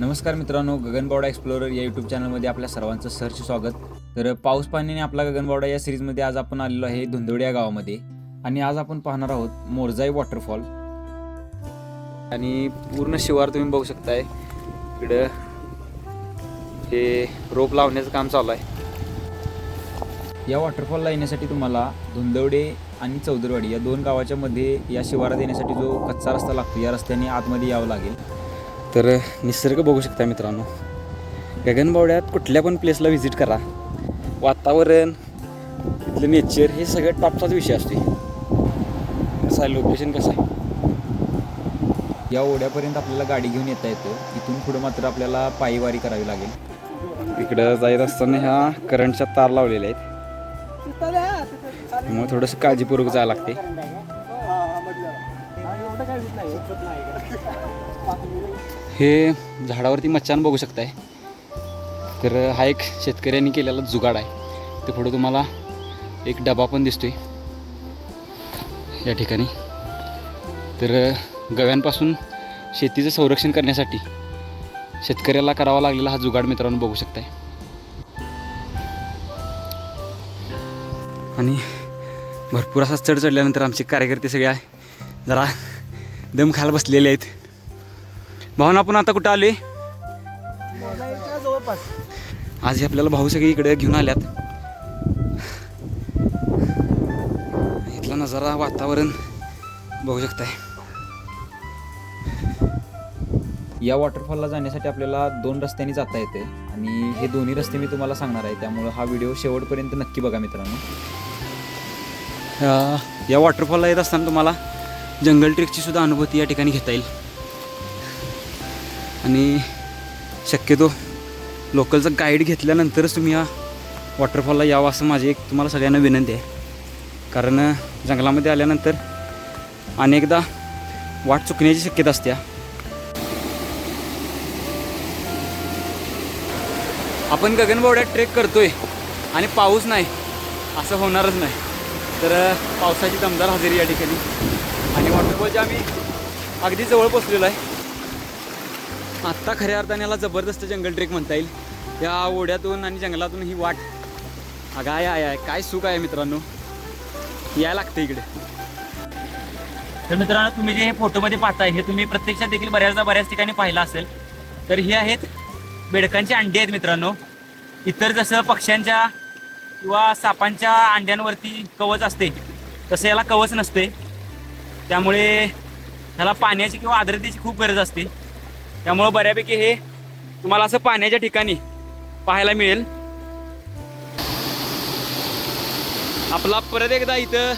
नमस्कार मित्रांनो गगनबावडा एक्सप्लोरर या यूट्यूब चॅनलमध्ये आपल्या सर्वांचं सहर्ष स्वागत. तर पाऊस पाण्याने आपला गगनबावडा या सिरीजमध्ये आज आपण आलेलो आहे धुंदवडी या गावामध्ये. आणि आज आपण पाहणार आहोत मोरजाई वॉटरफॉल आणि पूर्ण शिवार तुम्ही बघू शकताय. इकडं हे रोप लावण्याचं काम चालू आहे. या वॉटरफॉलला येण्यासाठी तुम्हाला धुंदवडे आणि चौदरवाडी या दोन गावाच्या मध्ये या शिवारात येण्यासाठी जो कच्चा रस्ता लागतो या रस्त्याने आतमध्ये यावं लागेल. तर निसर्ग बघू शकता मित्रांनो. गगनबावड्यात कुठल्या पण प्लेसला व्हिजिट करा. वातावरण तिथलं नेचर हे सगळं टॉपचाच विषय असतो कसं आहे लोकेशन कसं आहे? या ओढ्यापर्यंत आपल्याला गाडी घेऊन येता येतं. इथून पुढं मात्र आपल्याला पायीवारी करावी लागेल. इकडं जायत असताना ह्या करंटच्या तार लावलेल्या आहेत. मग थोडंसं काळजीपूर्वक जायला लागते हे झाडावरती मच्छान बघू शकताय. तर हा एक शेतकऱ्यांनी केलेला जुगाड आहे. ते पुढे तुम्हाला एक डबा पण दिसतोय. या ठिकाणी. तर गव्यांपासून शेतीचं संरक्षण करण्यासाठी शेतकऱ्याला करावा लागलेला हा जुगाड मित्रांनो बघू शकताय. आणि भरपूर असा चढ चढल्यानंतर आमचे कार्यकर्ते सगळे आहे. जरा दम खायला बसलेले आहेत. भावना आपण आता कुठं आले जवळपास आज आपल्याला भाऊ सगळे इकडे घेऊन आल्यात. इथला नजारा वातावरण बघू शकताय. या वॉटरफॉलला जाण्यासाठी आपल्याला दोन रस्त्यांनी जाता येते आणि हे दोन्ही रस्ते मी तुम्हाला सांगणार आहे. त्यामुळं हा व्हिडिओ शेवटपर्यंत नक्की बघा मित्रांनो. या वॉटरफॉलला येत असताना तुम्हाला जंगल ट्रेकची सुद्धा अनुभूती या ठिकाणी घेता येईल. आणि शक्यतो लोकलचं गाईड घेतल्यानंतरच तुम्ही या वॉटरफॉलला यावं असं माझी एक तुम्हाला सगळ्यांना विनंती आहे. कारण जंगलामध्ये आल्यानंतर अनेकदा वाट चुकण्याची शक्यता असते आपण गगनबावड्यात ट्रेक करतोय आणि पाऊस नाही असं होणारच नाही. तर पावसाची दमदार हजेरी या ठिकाणी. आणि वॉटरफॉलच्या आम्ही अगदी जवळ पोचलेलो आहे. आत्ता खऱ्या अर्थाने याला जबरदस्त जंगल ट्रेक म्हणता येईल. या ओढ्यातून आणि जंगलातून ही वाट. अगाय आय आहे काय सुख आहे मित्रांनो. यायला लागतं इकडे. तर मित्रांनो तुम्ही जे हे फोटोमध्ये पाहताय हे तुम्ही प्रत्यक्षात देखील बऱ्याचदा बऱ्याच ठिकाणी पाहिलं असेल. तर हे आहेत बेडकांची अंडी आहेत मित्रांनो. इतर जसं पक्ष्यांच्या किंवा सापांच्या अंड्यांवरती कवच असते तसं याला कवच नसते. त्यामुळे ह्याला पाण्याची किंवा आर्द्रतेची खूप गरज असते. त्यामुळं बऱ्यापैकी हे तुम्हाला असं पाण्याच्या ठिकाणी पाहायला मिळेल. आपला परत एकदा इथं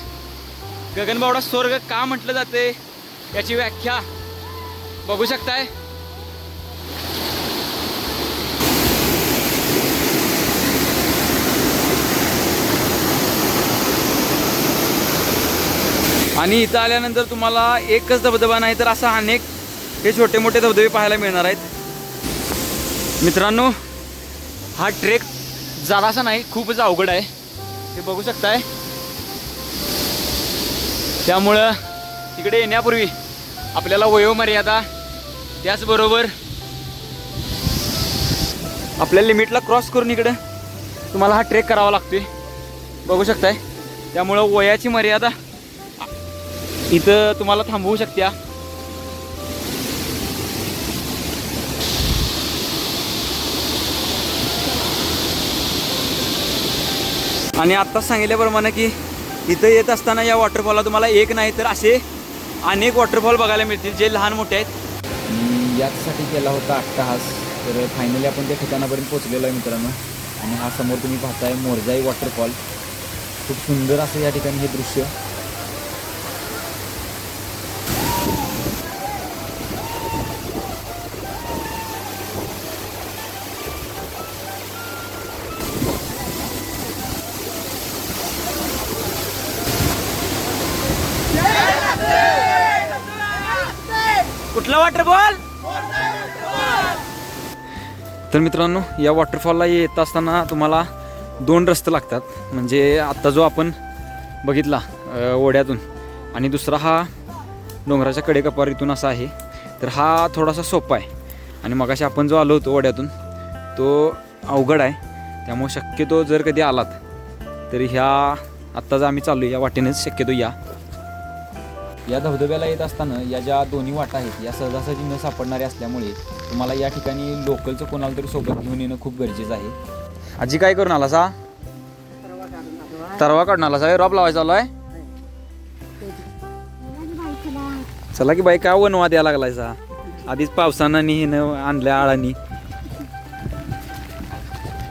गगनबावडा स्वर्ग का म्हटलं जाते याची व्याख्या बघू शकताय? आणि इथं आल्यानंतर तुम्हाला एकच धबधबा नाही तर असा अनेक हे छोटे मोठे धबधबे पाहायला मिळणार आहेत. मित्रांनो हा ट्रेक जरासा नाही खूपच अवघड आहे. हे बघू शकताय. त्यामुळं इकडे येण्यापूर्वी आपल्याला वयोमर्यादा त्याचबरोबर आपल्या लिमिटला क्रॉस करून इकडं तुम्हाला हा ट्रेक करावा लागतोय. बघू शकताय. त्यामुळं वयाची मर्यादा इथं तुम्हाला थांबवू शकत्या. आणि आत्ताच सांगितल्याप्रमाणे की इथं येत असताना या वॉटरफॉलला तुम्हाला एक नाही तर असे अनेक वॉटरफॉल बघायला मिळतील जे लहान मोठे आहेत. याचसाठी केला होता अट्टहास तर फायनली आपण त्या ठिकाणापर्यंत पोचलेलो आहे मित्रांनो. आणि हा समोर तुम्ही पाहताय मोरजाई वॉटरफॉल खूप सुंदर असं या ठिकाणी हे दृश्य. कुठला वॉटरफॉल तर मित्रांनो या वॉटरफॉलला येत असताना तुम्हाला दोन रस्ते लागतात. म्हणजे आत्ता जो आपण बघितला ओढ्यातून. आणि दुसरा हा डोंगराच्या कडेकपारीतून असा आहे. तर हा थोडासा सोपा आहे. आणि मगाशी आपण जो आलो होतो ओढ्यातून तो अवघड आहे. त्यामुळे शक्यतो जर कधी आलात तर ह्या आत्ता जर आम्ही चाललो या वाटेनेच शक्यतो या. या धबधब्याला येत असताना या ज्या दोन्ही वाटा आहेत या सहजासहजी न सापडणाऱ्या असल्यामुळे तुम्हाला या ठिकाणी लोकलचं कोणाला तरी सोबत घेऊन येणं खूप गरजेचं आहे. आजी काय करून आला सा तरवा काढून आला सा रॉप लावायचा आलोय चला की बाई काय वनवा द्यायला लागलाय सा आधीच पावसानं आणि हिनं आणल्या आळानी.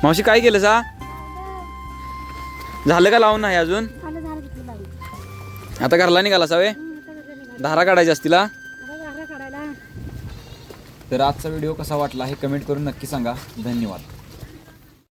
मावशी काय केलं सा झालं का लावून नाही अजून? आता घरला निघाला सावे धारा काढायच्या असतील हा? काढायला. तर आजचा व्हिडिओ कसा वाटला हे कमेंट करून नक्की सांगा. धन्यवाद.